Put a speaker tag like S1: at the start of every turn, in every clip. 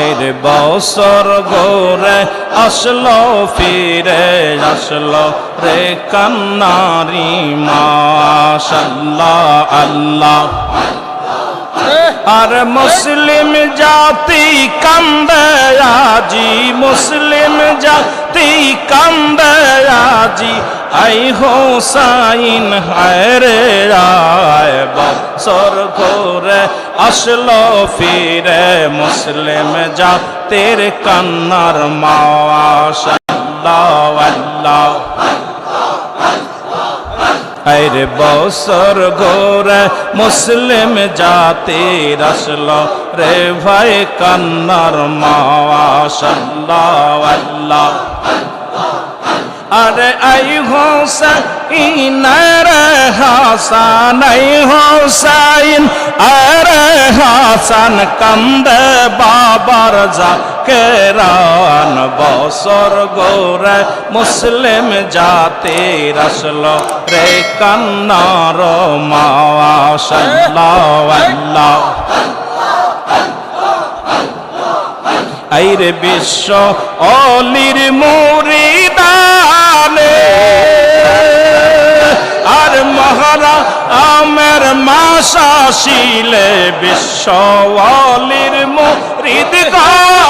S1: এর বসর গোরে আসলো ফিরে আসলো রে কান্নারি মাশাল্লাহ আল্লাহ। আর মুসলিম জাতি আজি মুসলিম জাতি কান্দে আজি আই হোসাইন হায়রে আয় বছর ঘোরে আসলো ফিরে মুসলিম জাতির কান্নার মাওয়া আল্লাহ আল্লাহ আরে বসর গোরে মুসলিম জাতি রসল রে ভাই কান্নার মাওয়া আরে আই হোসাইন রে হাসান আই হোসাইন, আরে হাসান কান্দে বাবার যা কেরান বছর গোরে মুসলিম জাতির আসলো রে কান্নার মাওয়া। আইরে বিশ্ব অলির মুরিদানে আমের মাসা শিলে বিশ্ব অলির মুরিদ গানে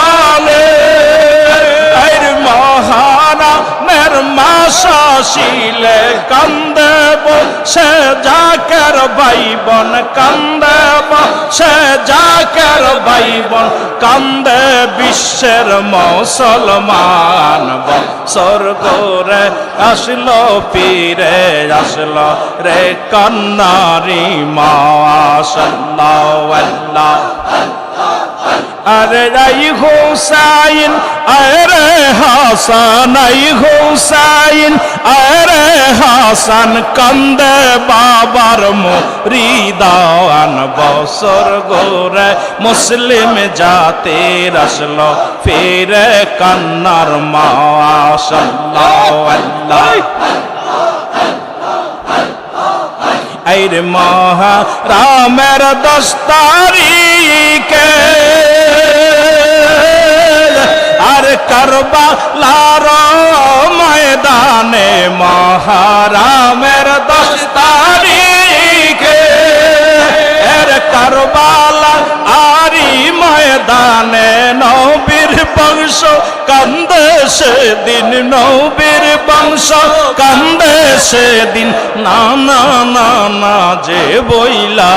S1: মাসা শিলে কান্দে সে যাকের ভাইবন কান্দে সে যাকের ভাইবন কান্দে বিশ্বের মুসলমান স্বর্গরে আসলো, পীরে আসলো রে কন্নারি মা। সাল্লাহ আরে রাই হোসাইন আরে হাসান আই হোসাইন আরে হাসান কান্দে বাবার মরিদান বছর গোরে মুসলিম জাতে আসলো ফিরে কান্নার মা সাল্লাহ আল্লাহ আইর মহা রামের দশ তারিখে আর করবা লার ময়দানে মহারামের দশ তারিখে। এর করবালা আরি ময়দানে নবীর কান্দে সেদিন নবীর বংশ কান্দে, সেদিন না না না না যে বইলা।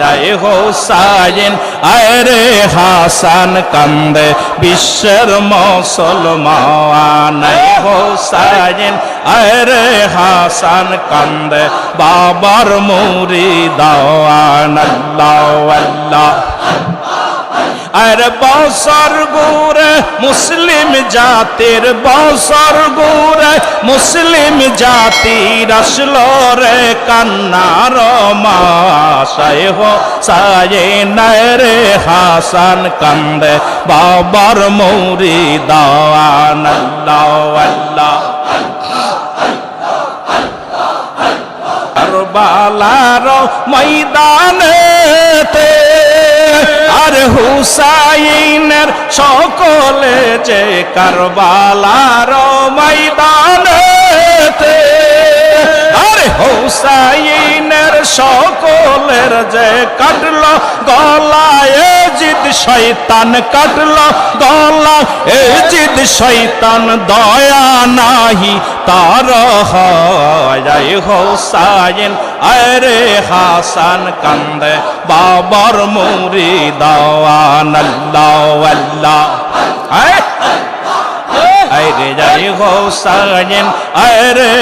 S1: যায় হোসাইন আরে হাসান, কান্দে বিশ্বের মুসলমান। হোসাইন আরে হাসান, কান্দে বাবার মুরি দাওয়ান আল্লাহ আল্লাহ। আর বসর গুরে মুসলিম জাতির বসর গুরে মুসলিম জাতির আসলো রে কান্নার মাসায় হো সায়ে রে হাসান কান্দে বাবার মৌরি দাওয়ান আল্লাহ কারবালার ময়দানেতে হুসাইনের সকলে যে কারবালার ময়দানেতে আরে হুসাইনের সকলের যে কাটল, গলায় জিদ শৈতান কাটল গলা এ জিদ শৈতান দয়া নাহি, তার হয়। হোসাইন আরে হাসান কান্দে বাবার মুরি দাওয়ান আল্লাহ। আল্লাহ আরে যাই হোসাইন আরে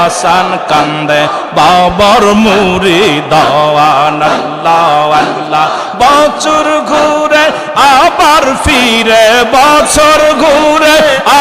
S1: হাসান কান্দে, বাবার মুরি দাওয়ান, আল্লাহ বছর ঘুরে আবার ফিরে, বছর ঘুরে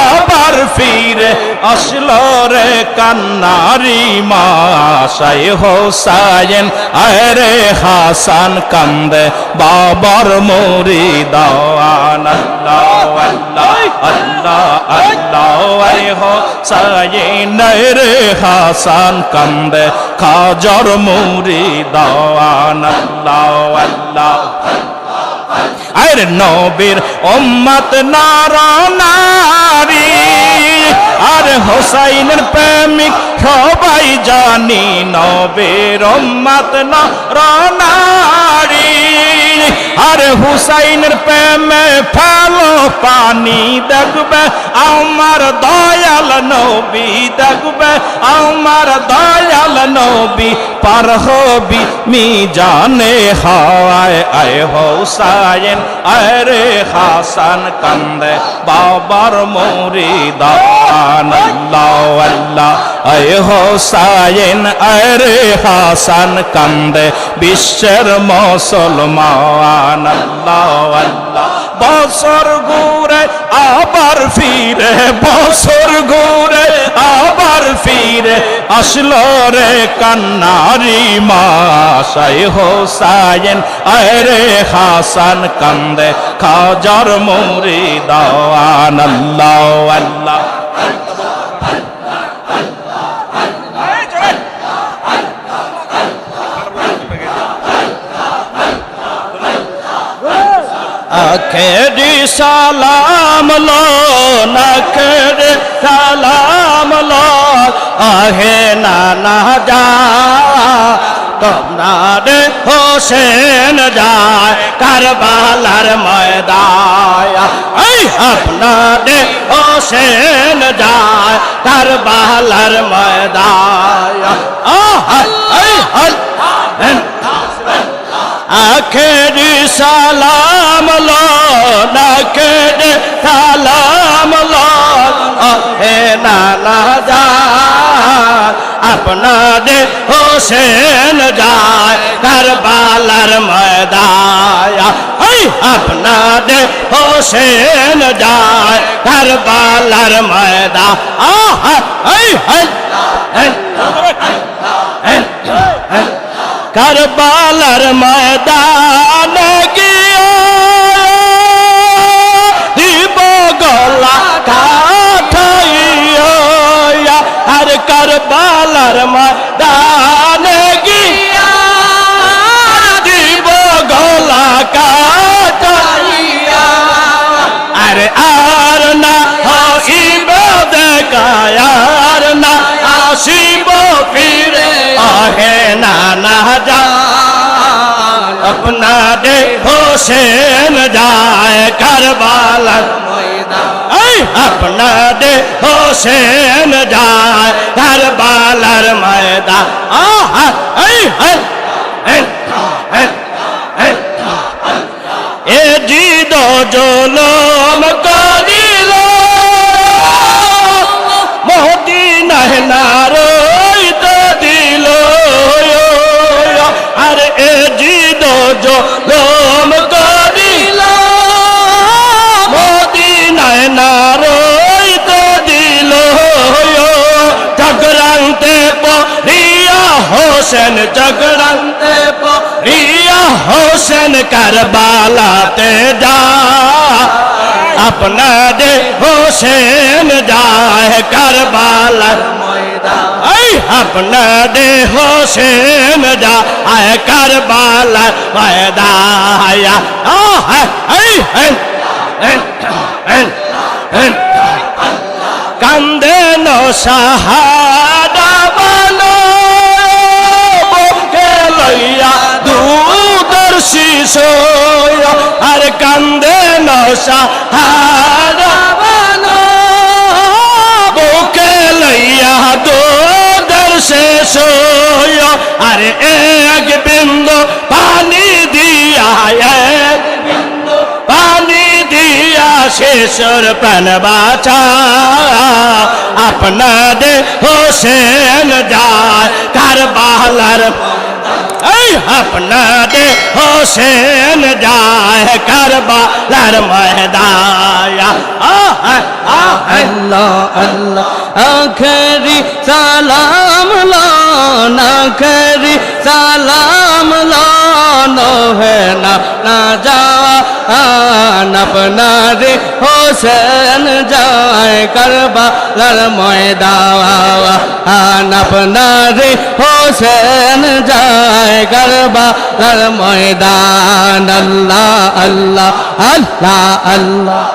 S1: আবার ফিরে আসলো রে কান্নারি মাসাই হোসাইন। আরে হাসান কান্দে, বাবার মুরি দাওয়ান, আল্লাহ আল্লাহ আল্লাহ আল্লাহ আরে হোসাইন। রে হাসান কান্দে, খাজর মুরি দাওয়ান, আল্লাহ আল্লাহ।
S2: আরে নবীর উম্মত নর নারী আর হোসাইনের প্রেমিক সবাই জানি নবীর উম্মত নর নারী আর হুসাইনের প্রেমে ফেলো পানি দেখবে আমার দয়াল নবী দেখবে, আমার দয়াল নবী পার হবি মি জানে হায় আয় হোসাইন, আয় রে হাসান কান্দে, বাবার মরিদান আল্লাহ আল্লাহ, আয় হোসাইন, আয় রে হাসান কান্দে, বিশ্বের মুসলমান, আল্লাহ আল্লাহ। বছর ঘুরে আবার ফিরে, বছর ঘুরে আবার ফিরে। আসলো রে কান্নারি মাসাই হোসাইন আরে হাসান কান্দে, খাজার মুরি দাওয়ান আল্লাহ আল্লাহ। আখেরি সালাম লো নখেরি সালাম লো আহে নানা যা তোমরা হোসেন যায় কারবালার ময়দায় এই আপনাদের হোসেন যায় কারবালার ময়দায় আহ হল আখেরি সালাম লো, নাখেরি সালাম লো। হে নানা যা আপনাদের হোসেন যায়, কারবালার ময়দায় আপনাদের হোসেন যায়, কারবালার ময়দা আহ এই এই কারবালার ময়দান আপনার হোসেন যায় কারবালার আপনার হোসেন যায় কারবালার ময়দা আহা এই হ্যাঁ এ জিদ জলম হোসেন চক্রান্তে পরিয়া হোসেন কারবালাতে যা আপনাদের হোসেন যায় কারবালার এই আপনাদের হোসেন যায় কারবালার ময়দায়া আহ এই এই এই নো সাহাদা বানো বুকে লইয়া দুধর শিশোয় আর এক বিন্দু পানি দিয়া, এক বিন্দু পানি দিয়া শেষর প্রাণ বাঁচা। আপনাদের হোসেন যায় কারবালার এই আপনাদের হোসেন যায় কারবালার ময়দায়া
S3: আল্লাহ আল্লাহ আখরি সালাম লান আখরি সালাম লান হে না না যাওয়া আপনারে হোসেন
S2: হোসেন যায় কারবালার ময়দান। আপনারে হোসেন যায় কারবালার ময়দান। আল্লাহ আল্লাহ আল্লাহ আল্লাহ